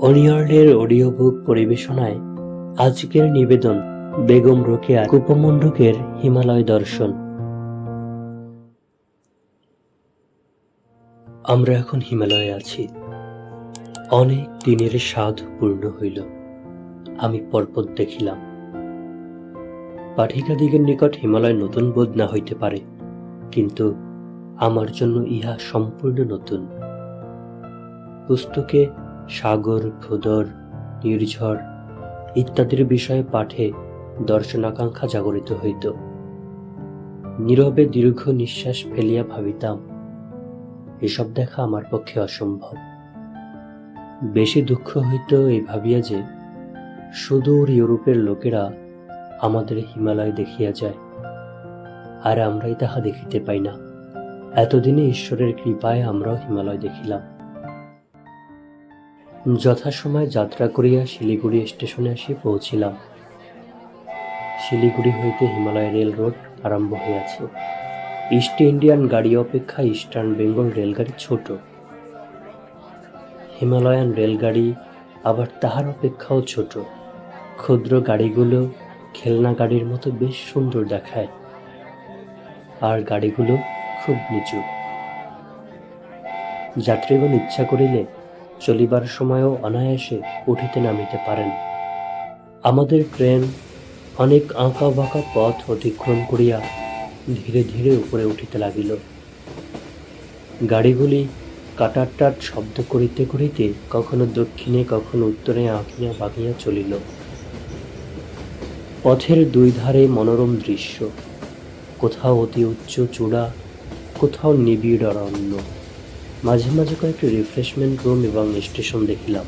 অনিয়ার্ডের audio book পরিবেশনায় আজকের নিবেদন, বেগম রোকেয়া কুপমণ্ডকের হিমালয় দর্শন। আমরা এখন হিমালয়ে আছি। অনেক দিনের স্বাদ পূর্ণ হইল। আমি পর্বত দেখিলাম। পাঠিকাদিগের নিকট হিমালয় নতুন বোধ না হইতে পারে, কিন্তু আমার জন্য ইহা সম্পূর্ণ নতুন। পুস্তকে সাগর, ভূদর, নির্ঝর ইত্যাদির বিষয়ে পাঠে দর্শনাকাঙ্ক্ষা জাগরিত হইত। নীরবে দীর্ঘ নিঃশ্বাস ফেলিয়া ভাবিতাম, এসব দেখা আমার পক্ষে অসম্ভব। বেশি দুঃখ হইত এই ভাবিয়া যে, সুদূর ইউরোপের লোকেরা আমাদের হিমালয় দেখিয়া যায়, আর আমরাই তাহা দেখিতে পাই না। এতদিনে ঈশ্বরের কৃপায় আমরাও হিমালয় দেখিলাম। যথাসময়ে যাত্রা করিয়া শিলিগুড়ি স্টেশনে আসি পৌঁছিলাম। শিলিগুড়ি হইতে হিমালয় রেল রোড আরম্ভ হইয়াছে। ইস্ট ইন্ডিয়ান গাড়ি অপেক্ষা ইস্টার্ন বেঙ্গল রেলগাড়ি ছোট। হিমালয়ান রেলগাড়ি আবার তাহার অপেক্ষাও ছোট। ক্ষুদ্র গাড়িগুলো খেলনা গাড়ির মতো বেশ সুন্দর দেখায়। আর গাড়িগুলো খুব নিচু। যাত্রীগণ ইচ্ছা করিলে চলিবার সময়ও অনায়াসে উঠিতে নামিতে পারেন। আমাদের ট্রেন অনেক আঁকা বাঁকা পথ অতিক্রম করিয়া ধীরে ধীরে উপরে উঠিতে লাগিল। গাড়িগুলি কাটারটার শব্দ করিতে করিতে কখনো দক্ষিণে, কখনো উত্তরে আঁকিয়া বাঁকিয়া চলিল। পথের দুই ধারে মনোরম দৃশ্য, কোথাও অতি উচ্চ চূড়া, কোথাও নিবিড় অরণ্য। মাঝে মাঝে কয়েকটি রিফ্রেশমেন্ট রুম এবং স্টেশন দেখিলাম।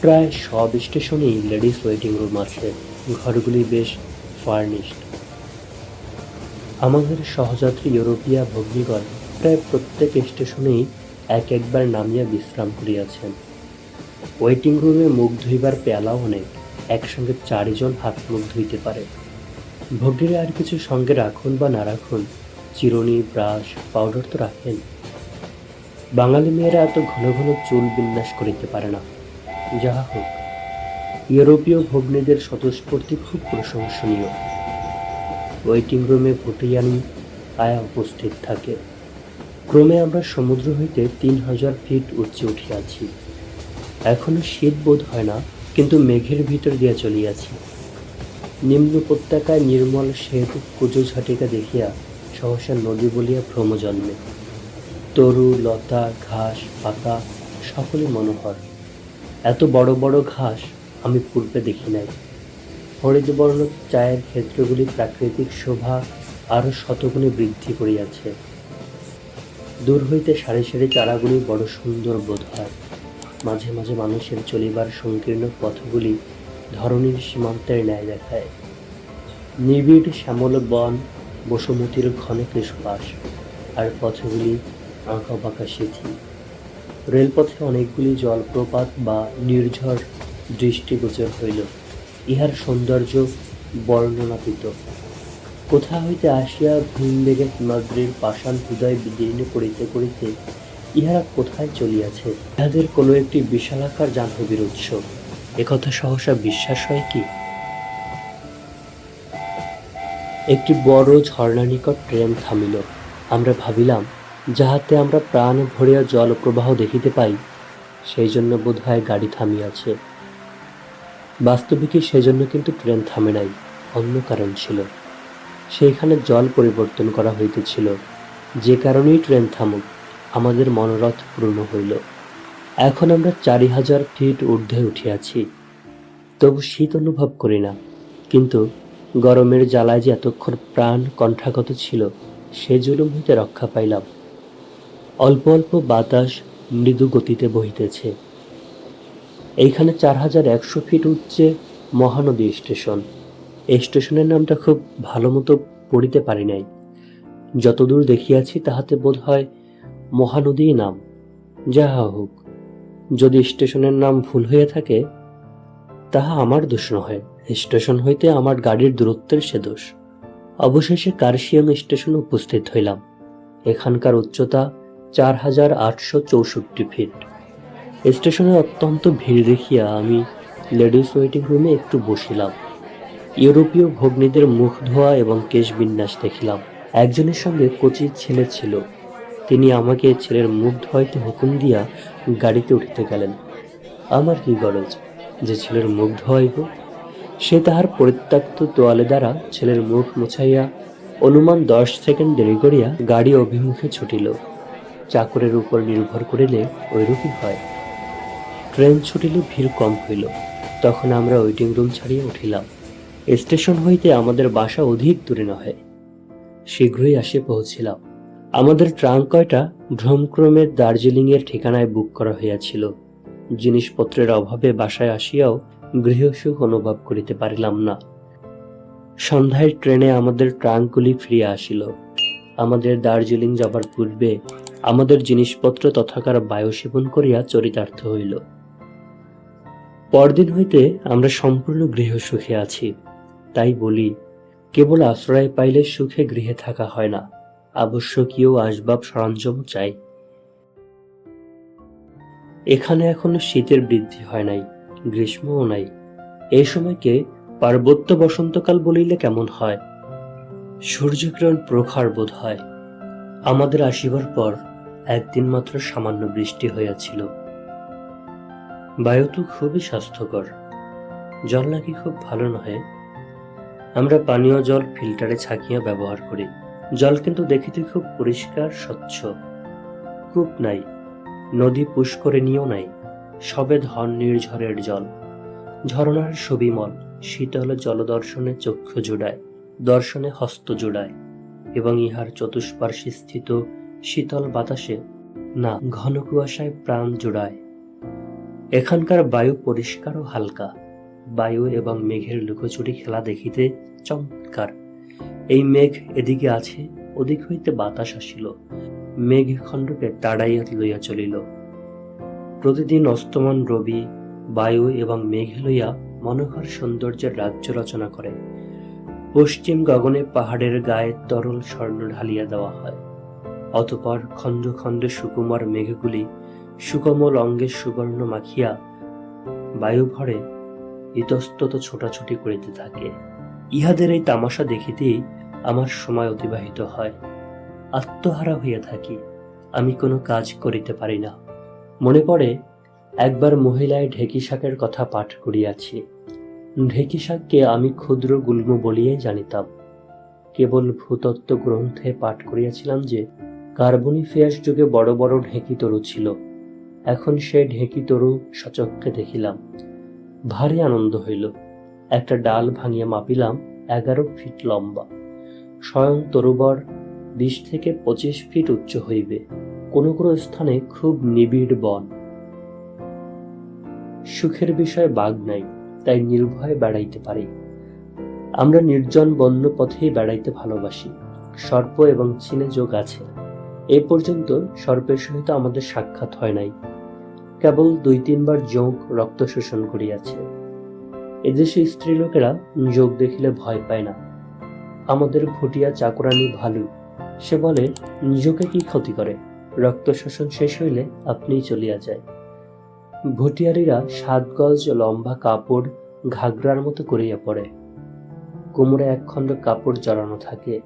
প্রায় সব স্টেশনেই লেডিস ওয়েটিং রুম আছে। ঘরগুলি বেশ ফার্নিশড আমাদের সহযাত্রী ইউরোপিয়া ভগ্নীগণ প্রায় প্রত্যেক স্টেশনেই এক একবার নামিয়া বিশ্রাম করিয়াছেন। ওয়েটিং রুমে মুখ ধুইবার পেয়ালাও অনেক। একসঙ্গে চারিজন হাত মুখ ধুইতে পারে। ভগ্নীরা আর কিছু সঙ্গে রাখুন বা না রাখুন, চিরুনি, ব্রাশ পাউডার তো রাখেন। বাঙালি মেয়েরা এত ঘন ঘন চুল বিন্যাস করিতে পারে না। যাহা হোক, ইউরোপীয় ভগ্নীদের স্বতঃস্ফূর্তি খুব প্রশংসনীয়। ওয়েটিং রুমে ভুটিয়ানি আয়া উপস্থিত থাকে। ক্রমে আমরা সমুদ্র হইতে তিন হাজার ফিট উচ্চে উঠিয়াছি। এখনও শীত বোধ হয় না, কিন্তু মেঘের ভিতর দিয়া চলিয়াছি। নিম্ন উপত্যকায় নির্মল শ্বেত কুজো ঝাটিকা দেখিয়া সহসা নদী বলিয়া ভ্রম জন্মে। তরু, লতা, ঘাস, পাতা, সকলে মনোহর। এত বড় বড় ঘাস আমি পূর্বে দেখি নাই। হরিদবর্ণ চায়ের ক্ষেত্রগুলি প্রাকৃতিক শোভা আরও শতগুণে বৃদ্ধি করিয়াছে। দূর হইতে সারি সারি চারাগুলি বড় সুন্দর বোধ হয়। মাঝে মাঝে মানুষের চলিবার সংকীর্ণ পথগুলি ধরণীর সীমান্তের ন্যায় দেখায়। নিবিড় শ্যামল বন, বসুমতির ঘন কৃষবাস, আর পথগুলি আঁকা বাঁকা সিথি রেলপথে অনেকগুলি জলপ্রপাত বা নির্ঝর দৃষ্টিগোচর হইল। ইহার সৌন্দর্য বর্ণনাতীত। কোথা হইতে আসিয়া ভীমবেগে হিমাদ্রির পাষাণ হৃদয় বিদীর্ণ করিতে করিতে ইহারা কোথায় চলিয়াছে? ইহাদের কোনো একটি বিশালাকার জাহ্নবীর উৎস। একথা সহসা বিশ্বাস হয় কি? একটি বড় ঝর্ণা নিকট ট্রেন থামিল। আমরা ভাবিলাম যাহাতে আমরা প্রাণ ভরিয়া জলপ্রবাহ দেখিতে পাই সেই জন্য বোধহয় গাড়ি থামিয়াছে। বাস্তবিকই সেজন্য কিন্তু ট্রেন থামে নাই, অন্য কারণ ছিল। সেইখানে জল পরিবর্তন করা হইতেছিল। যে কারণেই ট্রেন থামুক, আমাদের মনোরথ পূর্ণ হইল। এখন আমরা চারি হাজার ফিট ঊর্ধ্বে উঠিয়াছি। তবু শীত অনুভব করি না, কিন্তু গরমের জ্বালায় যে এতক্ষণ প্রাণ কণ্ঠাগত ছিল, সে জুলুম হইতে রক্ষা পাইলাম। অল্প অল্প বাতাস মৃদু গতিতে বহিতেছে। এইখানে চার হাজার একশো ফিট উচ্চে মহানদী স্টেশন। এই স্টেশনের নামটা খুব ভালো মতো পড়িতে পারি নাই। যতদূর দেখিয়াছি, তাহাতে বোধ হয় মহানদীই নাম। যাহা হোক, যদি স্টেশনের নাম ভুল হয়ে থাকে, তাহা আমার দোষ নহে। স্টেশন হইতে আমার গাড়ির দূরত্বের সে দোষ। অবশেষে কার্শিয়াং স্টেশনে উপস্থিত হইলাম। এখানকার উচ্চতা চার হাজার আটশো চৌষট্টি ফিট। স্টেশনে অত্যন্ত ভিড় দেখিয়া আমি লেডিস ওয়েটিং রুমে একটু বসিলাম। ইউরোপীয় ভগ্নীদের মুখ ধোয়া এবং কেশ বিন্যাস দেখিলাম। একজনের সঙ্গে কচি ছেলে ছিল। তিনি আমাকে ছেলের মুখ ধোয়াইতে হুকুম দিয়া গাড়িতে উঠিতে গেলেন। আমার কি গরজ? যে ছেলের মুখ ধোয়াইব সে তাহার পরিত্যক্ত তোয়ালে দ্বারা ছেলের মুখ মুছাইয়া, অনুমান দশ সেকেন্ড দেরি করিয়া গাড়ি অভিমুখে ছুটিল। চাকরের উপর নির্ভর করিলে ওইরূপই হয়। ট্রেন ছুটিলে ভিড় কম হইল। তখন আমরা ওয়েটিং রুম ছাড়িয়া উঠিলাম। স্টেশন হইতে আমাদের বাসা অধিক দূরে নহে। শীঘ্রই আসে পৌঁছিলাম। আমাদের ট্রাঙ্ক কয়টা ভ্রমক্রমে দার্জিলিংয়ের ঠিকানায় বুক করা হইয়াছিল। জিনিসপত্রের অভাবে বাসায় আসিয়াও গৃহসুখ অনুভব করিতে পারিলাম না। সন্ধ্যায় ট্রেনে আমাদের ট্রাঙ্কগুলি ফিরিয়া আসিল। আমাদের দার্জিলিং যাবার পূর্বে আমাদের জিনিসপত্র তথাকার বায়ু সেবন করিয়া চরিতার্থ হইল। পরদিন হইতে আমরা সম্পূর্ণ গৃহ সুখে আছি। তাই বলি, কেবল আশ্রয় পাইলে সুখে গৃহে থাকা হয় না। আবশ্যকীয় আসবাব সরঞ্জাম চাই। এখানে এখনও শীতের বৃদ্ধি হয় নাই, গ্রীষ্মও নাই। এই সময়কে পার্বত্য বসন্তকাল বলিলে কেমন হয়? সূর্যকিরণ প্রখর বোধ হয়। আমাদের আসিবার পর একদিন মাত্র সামান্য বৃষ্টি হইয়াছিল। বায়ু তো খুবই স্বাস্থ্যকর, জল নাকি খুব ভালো নহে। আমরা পানীয় জল ফিল্টারে ছাকিয়া ব্যবহার করি। জল কিন্তু দেখিতে খুব পরিষ্কার, স্বচ্ছ। কূপ নাই, নদী পুষ্করিণীও নাই, সবে ধন নির্ঝরের জল। ঝরনার সবিমল, শীতল জলদর্শনে চক্ষু জোড়ায়, দর্শনে হস্ত জোড়ায়। এবং ইহার চতুষ্পার্শ্বে স্থিত শীতল বাতাসে না ঘন কুয়াশায় প্রাণ জোড়ায়। এখানকার বায়ু পরিষ্কার ও হালকা। বায়ু এবং মেঘের লুকোচুরি খেলা দেখিতে চমৎকার। এই মেঘ এদিকে আছে, ওদিক হইতে বাতাস আসিল। মেঘ খণ্ডকে তাড়াইয়া লইয়া চলিল। প্রতিদিন অস্তমান রবি বায়ু এবং মেঘ লইয়া মনোহর সৌন্দর্যের রাজ্য রচনা করে। পশ্চিম গগনে পাহাড়ের গায়ে তরল স্বর্ণ ঢালিয়া দেওয়া হয়। অতপর খণ্ড খণ্ড সুকুমার মেঘগুলি সুকমল অঙ্গের সুবর্ণ মাখিয়া বায়ু ভরে ইতস্তত ছোটাছুটি করিতে থাকে। ইহাদের এই তামাশা দেখিতেই আমার সময় অতিবাহিত হয়। আত্মহারা হইয়া থাকি, আমি কোনো কাজ করিতে পারি না। মনে পড়ে, একবার মহিলায় ঢেকি শাকের কথা পাঠ করিয়াছি। ঢেকি শাককে আমি ক্ষুদ্র গুল্ম বলিয়াই জানিতাম। কেবল ভূতত্ত্ব গ্রন্থে পাঠ করিয়াছিলাম যে কার্বনিফিয়াস যুগে বড় বড় ঢেঁকি তরু ছিল। এখন সে ঢেঁকি তরু সচক্ষে দেখিলাম। ভারী আনন্দ হইল। একটা ডাল ভাঙিয়া মাপিলাম এগারো ফিট লম্বা। স্বয়ং তরুবর বিশ থেকে পঁচিশ ফিট উচ্চ হইবে। কোনো কোনো স্থানে খুব নিবিড় বন। সুখের বিষয়ে বাঘ নাই। তাই নির্ভয়ে বেড়াইতে পারি। আমরা নির্জন বন্য পথেই বেড়াইতে ভালোবাসি। সর্প এবং চীনে যোগ আছে। এ পর্যন্ত সর্পের সহিত আমাদের সাক্ষাৎ হয় নাই। কেবল দুই তিনবার যোগ রক্ত শোষণ করিয়াছে। এদেশে স্ত্রীলোকেরা যোগ দেখিলে ভয় পায় না। আমাদের ভুটিয়া চাকরানি ভালু, সে বলে, নিজকে কি ক্ষতি করে? রক্ত শোষণ শেষ হইলে আপনিই চলিয়া যায় ভুটিয়ারিরা সাত গজ লম্বা কাপড় ঘাগরার মতো করিয়া পড়ে। কোমরে একখণ্ড কাপড় জড়ানো থাকে,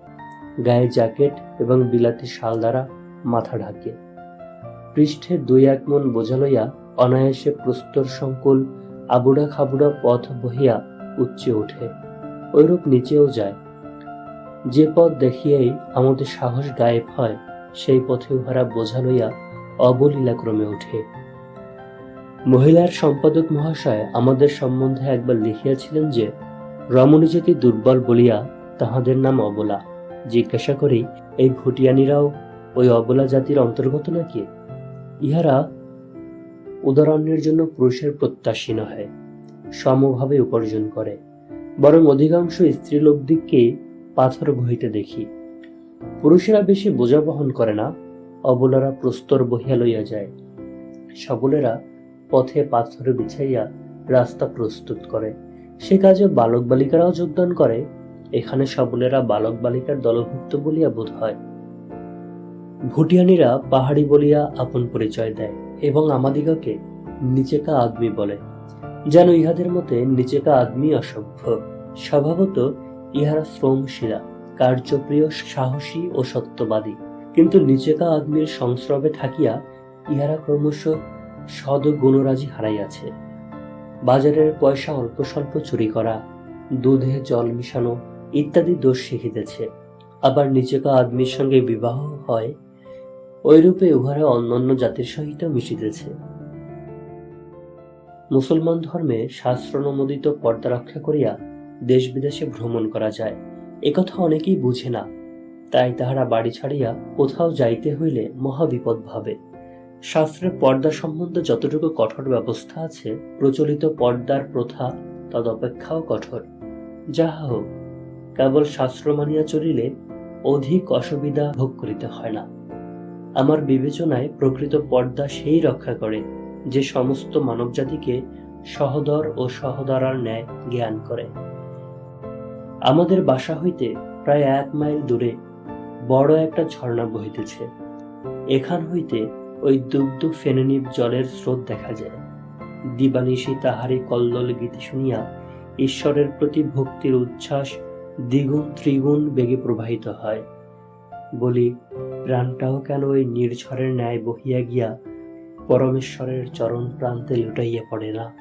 গায়ে জ্যাকেট এবং বিলাতি শাল দ্বারা মাথা ঢাকে। পৃষ্ঠে দুই এক মন বোঝা লইয়া অনায়াসে প্রস্তর সংকুল আবুড়া খাবুড়া পথ বহিয়া উচ্চে ওঠে, ঐরূপ নিচেও যায়। যে পথ দেখিয়াই আমাদের সাহস গায়েব হয়, সেই পথে উহারা বোঝা লইয়া অবলীলাক্রমে ওঠে। মহিলার সম্পাদক মহাশয় আমাদের সম্বন্ধে একবার লিখিয়াছিলেন যে, রমণী জাতি দুর্বল বলিয়া তাহাদের নাম অবলা, জিজ্ঞাসা করি, এই ভুটিয়ানিরাও ওই অবলা জাতির অন্তর্গত নাকি? ইহারা উদাহরণের জন্য পুরুষের প্রত্যাশী নহে সমভাবে উপার্জন করে। বরং অধিকাংশ স্ত্রীলোকদিগকে পাথর বহিতে দেখি। পুরুষেরা বেশি বোঝা বহন করে না, অবলারা প্রস্তর বহিয়া লইয়া যায়। সবলেরা পথে পাথর বিছাইয়া রাস্তা প্রস্তুত করে। সে কাজে বালক বালিকারাও যোগদান করে। এখানে সবলেরা বালক বালিকার দলভুক্ত বলিয়া বোধ হয়। ভুটিয়ানিরা পাহাড়ি বলিয়া আপন পরিচয় দেয় এবং আমাদিগকে নিচেকা আদমি বলে। যেন ইহাদের মতে নিচেকা আদমি অসভ্য স্বভাবত ইহারা শ্রমশীলা, কার্যপ্রিয়, সাহসী ও সত্যবাদী। কিন্তু নিচেকা আদমির সংস্রবে থাকিয়া ইহারা ক্রমশ সদ গুণরাজি হারাইয়াছে। বাজারের পয়সা অল্প স্বল্প চুরি করা, দুধে জল মিশানো ইত্যাদি দোষ শিখিতেছে। আবার নিচেকা আদমির সঙ্গে বিবাহ হয় ওইরূপে উহারা অন্যান্য জাতির সহিত মিশিতেছে। মুসলমান ধর্মে শাস্ত্রনমোদিত পর্দা রক্ষা করিয়া দেশ বিদেশে ভ্রমণ করা যায় একথা অনেকেই বুঝে না। তাই তাহারা বাড়ি ছাড়িয়া কোথাও যাইতে হইলে মহাবিপদ ভাবে। শাস্ত্রের পর্দা সম্বন্ধে যতটুকু কঠোর ব্যবস্থা আছে, প্রচলিত পর্দার প্রথা তদপেক্ষাও কঠোর। যাহা হোক, কেবল শাস্ত্র মানিয়া চলিলে অধিক অসুবিধা ভোগ করিতে হয় না। আমার বিবেচনায় প্রকৃত পর্দা সেই রক্ষা করে, যে সমস্ত মানবজাতিকে সহদর ও সহদরার ন্যায় জ্ঞান করে। আমাদের বাসা হইতে প্রায় এক মাইল দূরে বড় একটা ঝর্ণা বহিতেছে। এখান হইতে ওই দুগ্ধ ফেননিব জলের স্রোত দেখা যায়। দিবানিশি তাহারি কল্লোল গীতি শুনিয়া ঈশ্বরের প্রতি ভক্তির উচ্ছ্বাস দ্বিগুণ ত্রিগুণ বেগে প্রবাহিত হয়। বলি, প্রাণটাও কেন ওই নির্ঝরের ন্যায় বহিয়া গিয়া পরমেশ্বরের চরণ প্রান্তে লুটাইয়া পড়ে না?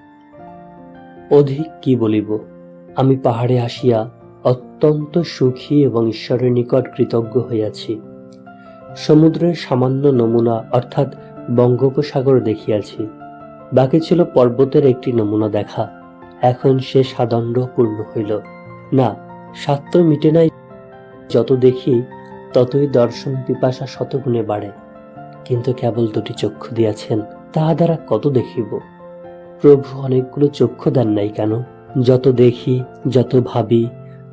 অধিক কি বলিব? আমি পাহাড়ে আসিয়া অত্যন্ত সুখী এবং ঈশ্বরের নিকট কৃতজ্ঞ হইয়াছি। সমুদ্রের সামান্য নমুনা অর্থাৎ বঙ্গোপসাগর দেখিয়াছি। বাকি ছিল পর্বতের একটি নমুনা দেখা। এখন সে সাদণ্ড পূর্ণ হইল। না স্বার্থ মিটে নাই। যত দেখি, ততই দর্শন পিপাসা শতগুণে বাড়ে। কিন্তু কেবল দুটি চক্ষু দিয়াছেন, তাহা দ্বারা কত দেখিব? প্রভু অনেকগুলো চক্ষু দেন নাই কেন? যত দেখি, যত ভাবি,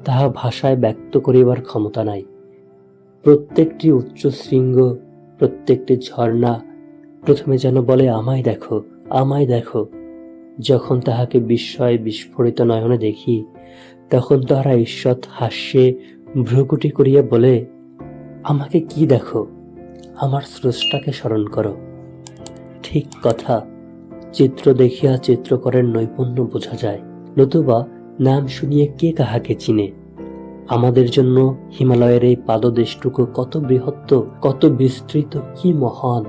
তাহা ভাষায় ব্যক্ত করিবার ক্ষমতা নাই। প্রত্যেকটি উচ্চ শৃঙ্গ, প্রত্যেকটি ঝর্ণা প্রথমে যেন বলে, আমায় দেখো আমায় দেখো। যখন তাহাকে বিস্ময় বিস্ফোরিত নয়নে দেখি, তখন তাহারা ঈশ্বর হাস্যে ভ্রুকুটি করিয়া বলে, আমাকে কি দেখো? আমার স্রষ্টাকে স্মরণ করো। ঠিক কথা, চিত্র দেখিয়া চিত্রকরের নৈপুণ্য বোঝা যায়। নতুবা নাম শুনিয়ে কে কাহাকে চিনে? আমাদের জন্য হিমালয়ের এই পাদদেশটুকু কত বৃহত্ত, কত বিস্তৃত, কি মহান।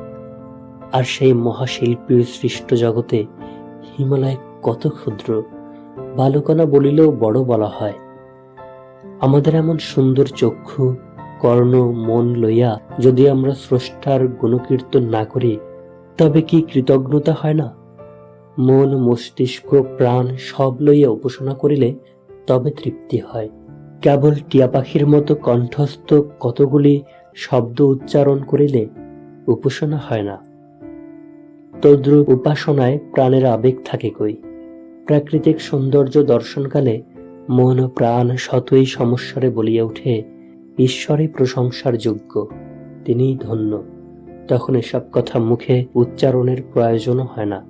আর সেই মহাশিল্পীর সৃষ্ট জগতে হিমালয় কত ক্ষুদ্র, বালুকণা বলিলেও বড় বলা হয়। আমাদের এমন সুন্দর চক্ষু, কর্ণ, মন লইয়া যদি আমরা স্রষ্টার গুণকীর্তন না করি, তবে কি কৃতজ্ঞতা হয় না? মন, মস্তিষ্ক, প্রাণ সব লইয়া উপাসনা করিলে তবে তৃপ্তি হয়। কেবল টিয়া পাখির মতো কণ্ঠস্থ কতগুলি শব্দ উচ্চারণ করিলে উপাসনা হয় না। তদ্রূপ উপাসনায় প্রাণের আবেগ থাকে কই। প্রাকৃতিক সৌন্দর্য দর্শনকালে মন ও প্রাণ শতই সমস্যারে বলিয়া উঠে, ঈশ্বরই প্রশংসার যোগ্য, তিনিই ধন্য। তখন এসব কথা মুখে উচ্চারণের প্রয়োজনও হয় না।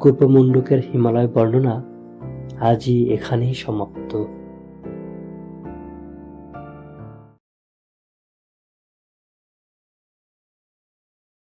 কূপমুন্ডুকের হিমালয় বর্ণনা আজই এখানেই সমাপ্ত।